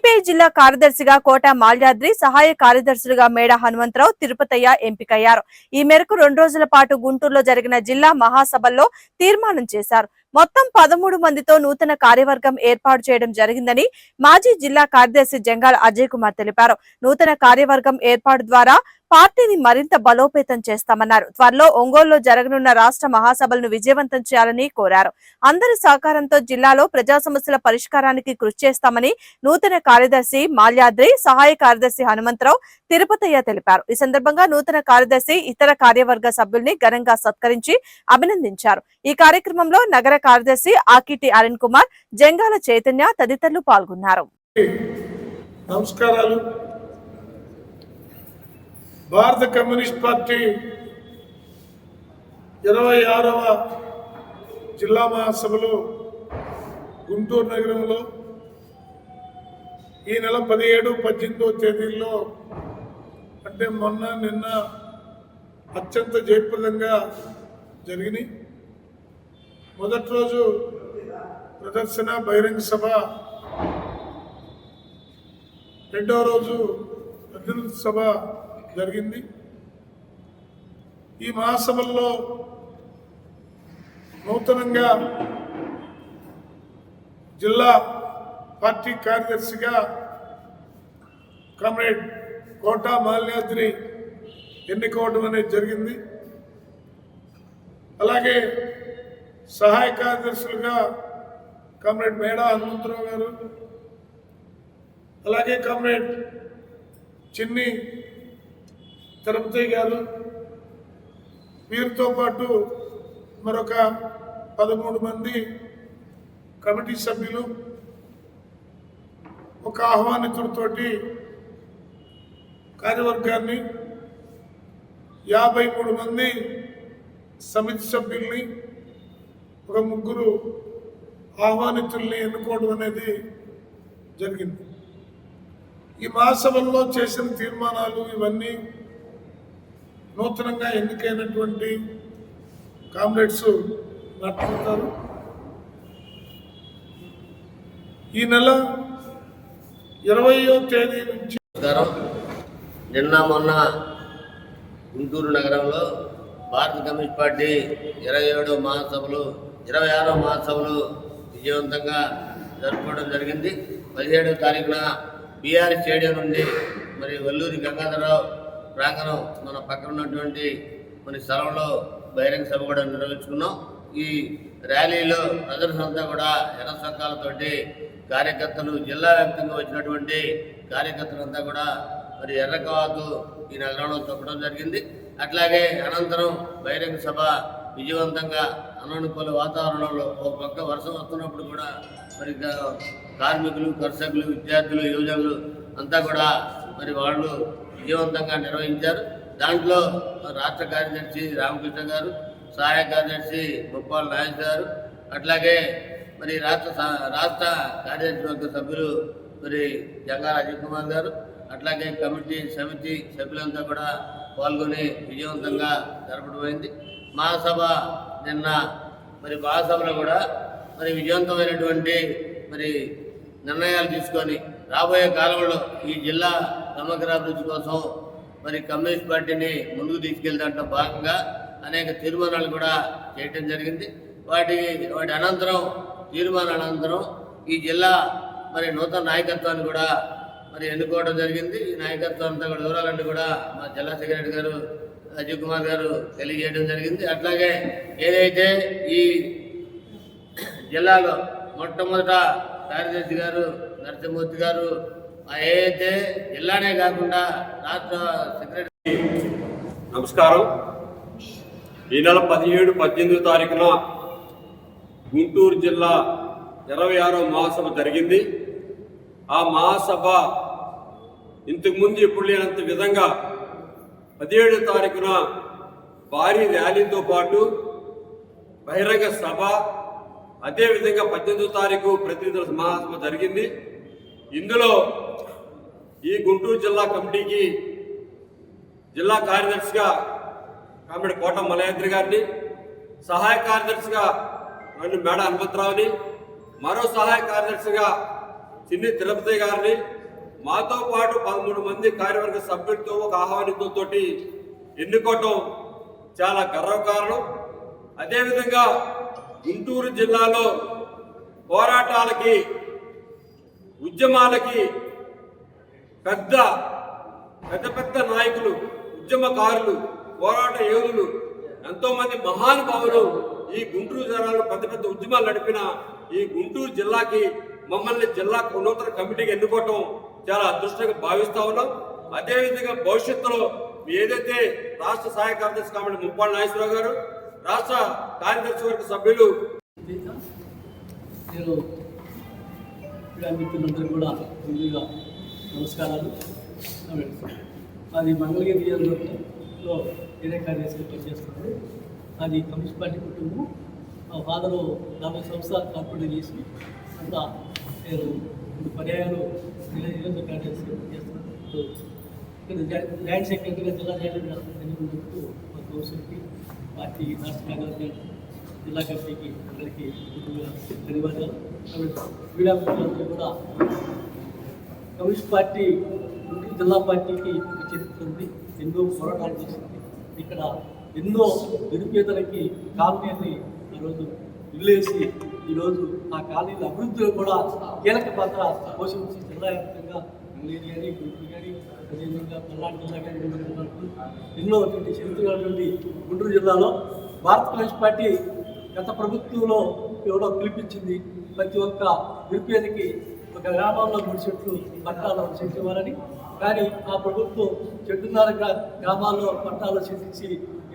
CPI జిల్లా కార్యదర్శిగా కోట మాల్యాద్రి సహాయ కార్యదర్శులుగా మేడ హనుమంతరావు తిరుపతయ్య ఎంపికయ్యారు. ఈ మేరకు రెండు రోజుల పాటు గుంటూరులో జరిగిన జిల్లా మహాసభల్లో తీర్మానం చేశారు. మొత్తం పదమూడు మందితో నూతన కార్యవర్గం ఏర్పాటు చేయడం జరిగిందని మాజీ జిల్లా కార్యదర్శి జంగాల అజయ్ కుమార్ తెలిపారు. నూతన కార్యవర్గం ఏర్పాటు ద్వారా పార్టీని మరింత బలోపేతం చేస్తామన్నారు. త్వరలో ఒంగోలులో జరగనున్న రాష్ట్ర మహాసభలను విజయవంతం చేయాలని కోరారు. అందరి సహకారంతో జిల్లాలో ప్రజా సమస్యల పరిష్కారానికి కృషి చేస్తామని నూతన కార్యదర్శి మాల్యాద్రి సహాయ కార్యదర్శి హనుమంతరావు తిరుపతయ్య తెలిపారు. ఈ సందర్భంగా నూతన కార్యదర్శి ఇతర కార్యవర్గ సభ్యుల్ని ఘనంగా సత్కరించి అభినందించారు. ఈ కార్యక్రమంలో నగర కార్యదర్శి ఆకిటి అరుణ్ కుమార్ జంగాల చైతన్య తదితరులు పాల్గొన్నారు. నమస్కారాలు. భారత కమ్యూనిస్ట్ పార్టీ ఇరవై ఆరవ జిల్లా మహాసభలో గుంటూరు నగరంలో ఈ నెల పదిహేడు పద్దెనిమిదో తేదీల్లో అంటే మొన్న నిన్న అత్యంత జయప్రదంగా జరిగినాయి. మొదటి రోజు ప్రదర్శన బహిరంగ సభ. రెండో రోజు ప్రతినిధి సభ జరిగింది. ఈ మహాసభల్లో నూతనంగా జిల్లా పార్టీ కార్యదర్శిగా కామ్రేడ్ కోటా మాల్యాద్రి ఎన్నుకోవడం అనేది జరిగింది. అలాగే సహాయ కార్యదర్శులుగా కామ్రేడ్ మేడా హనుమంతరావు గారు అలాగే కామ్రేడ్ చిన్ని తిరుపతి గారు వీరితో పాటు మరొక పదమూడు మంది కమిటీ సభ్యులు ఒక ఆహ్వానితుడితోటి కార్యవర్గాన్ని యాభై మూడు మంది సమితి సభ్యుల్ని ఒక ముగ్గురు ఆహ్వానితుల్ని ఎన్నుకోవడం అనేది జరిగింది. ఈ మహాసభల్లో చేసిన తీర్మానాలు ఇవన్నీ నూతనంగా ఎన్నికైనటువంటి కామ్రేడ్స్ మాట్లాడతారు. ఈ నెల ఇరవయో తేదీ నుంచి నిన్న మొన్న గుంటూరు నగరంలో భారత కమ్యూనిస్ట్ పార్టీ ఇరవై ఏడో మహాసభలు ఇరవై ఆరో మహాసభలు విజయవంతంగా జరుపుకోవడం జరిగింది. పదిహేడవ తారీఖున బీఆర్ స్టేడియం నుండి మరి వల్లూరి గంగాధరరావు ప్రాంగణం మన పక్కన ఉన్నటువంటి కొన్ని స్థలంలో బహిరంగ సభ కూడా నిర్వహించుకున్నాం. ఈ ర్యాలీలో ప్రదర్శన అంతా కూడా ఎర్ర చొక్కాలతోటి కార్యకర్తలు జిల్లా వ్యాప్తంగా వచ్చినటువంటి కార్యకర్తలంతా కూడా మరి ఎర్రకవాతు ఈ నగరంలో తొక్కడం జరిగింది. అట్లాగే అనంతరం బహిరంగ సభ విజయవంతంగా అననుకూల వాతావరణంలో ఒక పక్క వర్షం వస్తున్నప్పుడు కూడా మరి కార్మికులు కర్షకులు విద్యార్థులు యువజనులు అంతా కూడా మరి వాళ్ళు విజయవంతంగా నిర్వహించారు. దాంట్లో రాష్ట్ర కార్యదర్శి రామకృష్ణ గారు సహాయ కార్యదర్శి గోపాల్ నాయక్ గారు అట్లాగే మరి రాష్ట్ర రాష్ట్ర కార్యదర్శి వర్గ సభ్యులు మరి జంగా అజయ్ కుమార్ గారు అట్లాగే కమిటీ సమితి సభ్యులంతా కూడా పాల్గొని విజయవంతంగా జరపడమైంది మహాసభ నిన్న మరి మహాసభలో కూడా మరి విజయవంతమైనటువంటి మరి నిర్ణయాలు తీసుకొని రాబోయే కాలంలో ఈ జిల్లా సమగ్రాభివృద్ధి కోసం మరి కమ్యూనిస్ట్ పార్టీని ముందుకు తీసుకెళ్తాంట్లో భాగంగా అనేక తీర్మానాలు కూడా చేయటం జరిగింది. వాటి వాటి అనంతరం తీర్మానాల అనంతరం ఈ జిల్లా మరి నూతన నాయకత్వాన్ని కూడా మరి ఎన్నుకోవడం జరిగింది. ఈ నాయకత్వం అంతా కూడా వివరాలన్నీ కూడా మా జిల్లా సెక్రటరీ గారు అజయ్ కుమార్ గారు తెలియజేయడం జరిగింది. అట్లాగే ఏదైతే ఈ జిల్లాలో మొట్టమొదట కార్యదర్శి గారు నరసింహమూర్తి గారు ఏదైతే జిల్లానే కాకుండా రాష్ట్ర సెక్రటరీ నమస్కారం. ఈ నెల పదిహేడు పద్దెనిమిదో తారీఖున గుంటూరు జిల్లా ఇరవై ఆరో మహాసభ జరిగింది. ఆ మహాసభ ఇంతకుముందు ఎప్పుడు లేనంత విధంగా పదిహేడు తారీఖున భారీ ర్యాలీతో పాటు బహిరంగ సభ అదేవిధంగా పద్దెనిమిదో తారీఖు ప్రతినిధుల సమావేశం జరిగింది. ఇందులో ఈ గుంటూరు జిల్లా కమిటీకి జిల్లా కార్యదర్శిగా కామెడి కోట మలయేంద్ర గారిని సహాయ కార్యదర్శిగా నన్ను మేడ హనుమంతరావుని మరో సహాయ కార్యదర్శిగా చిన్ని తిరుపతి గారిని మాతో పాటు పదమూడు మంది కార్యవర్గ సభ్యులతో ఒక ఆహ్వానితో తోటి ఎన్నుకోవటం చాలా గర్వకారణం. అదేవిధంగా గుంటూరు జిల్లాలో పోరాటాలకి ఉద్యమాలకి పెద్ద పెద్ద పెద్ద నాయకులు ఉద్యమకారులు పోరాట యోధులు ఎంతోమంది మహానుభావులు ఈ గుంటూరు జిల్లాలో పెద్ద పెద్ద ఉద్యమాలు నడిపిన ఈ గుంటూరు జిల్లాకి మమ్మల్ని జిల్లా నూతన కమిటీకి ఎన్నుకోవటం చాలా అదృష్టంగా భావిస్తా ఉన్నాం. అదేవిధంగా భవిష్యత్తులో ఏదైతే రాష్ట్ర సహాయ కార్యదర్శి కాబట్టి ముప్పాళ్ళ నాగేశ్వరరావు గారు రాష్ట్ర కార్యదర్శి వర్గ సభ్యులు నేను క్రీడా మిత్రులందరూ కూడా ముందుగా నమస్కారాలు. అది మంగళగిరి నియోజకవర్గంలో వేరే కార్యదర్శి పనిచేస్తున్నాను. అది కమ్యూనిస్ట్ పార్టీ కుటుంబం. మా ఫాదరు నలభై సంవత్సరాలు కార్పొరేట్ చేసి అంతా నేను ఇప్పుడు పర్యాయాలు నియోజక కార్యదర్శి పనిచేస్తున్నాను. ఇక్కడ జాయింట్ సెక్రటరీగా జిల్లా జాయింట్గా ఎన్నుకున్నందుకు మా కౌన్సిల్కి పార్టీ రాష్ట్ర కార్యదర్శి జిల్లా కమిటీకి అందరికీ ధన్యవాదాలు. క్రీడా మిత్రులందరూ కూడా కమ్యూనిస్ట్ పార్టీ గుంటూరు జిల్లా పార్టీకి ఒక చరిత్ర ఉంది. ఎన్నో పోరాటాలు చేసింది. ఇక్కడ ఎన్నో నిరుపేదలకి కాలనీని ఆ రోజు ఇల్లేసి ఈరోజు ఆ కాలనీల అభివృద్ధిలో కూడా కీలక పాత్ర పోషించి జిల్లా వ్యాప్తంగా మంగళగిరి కానీ గుంటూరు కానీ అదేవిధంగా పల్నాడు జిల్లా కానీ వివిధ ఎన్నో అటువంటి చరిత్రటువంటి గుంటూరు జిల్లాలో భారత కమ్యూనిస్ట్ పార్టీ గత ప్రభుత్వంలో ఎవరో పిలిపించింది. ప్రతి ఒక్క నిరుపేదకి ఒక గ్రామంలో మూడు చెట్లు పట్టాలు చెట్లు ఇవ్వాలని. కానీ ఆ ప్రభుత్వం చెట్టున్నర గ్రామాల్లో పట్టాలు చెట్టించి